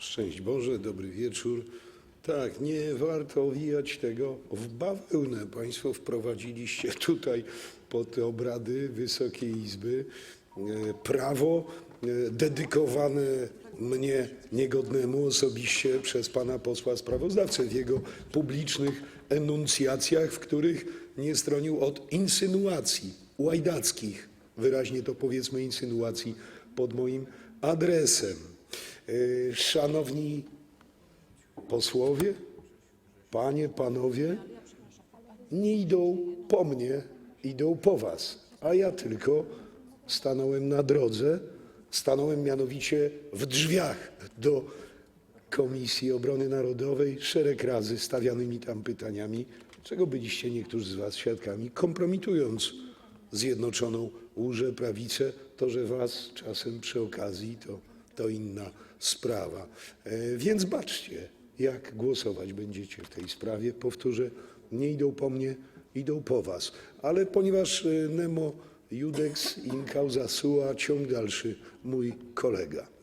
Szczęść Boże, dobry wieczór. Tak, nie warto owijać tego w bawełnę. Państwo wprowadziliście tutaj pod obrady Wysokiej Izby e, prawo e, dedykowane mnie niegodnemu osobiście przez pana posła sprawozdawcę w jego publicznych enuncjacjach, w których nie stronił od insynuacji łajdackich, wyraźnie to powiedzmy insynuacji pod moim adresem. E, Szanowni posłowie, panie, panowie, nie idą po mnie, idą po was, a ja tylko stanąłem na drodze, stanąłem mianowicie w drzwiach do Komisji Obrony Narodowej szereg razy stawianymi tam pytaniami, czego byliście niektórzy z was świadkami, kompromitując Zjednoczoną Łużę Prawicę. To, że was czasem przy okazji, to, to inna sprawa. E, więc baczcie, jak głosować będziecie w tej sprawie. Powtórzę, nie idą po mnie, idą po was. Ale ponieważ e, Nemo Judex in causa sua, ciąg dalszy, mój kolega.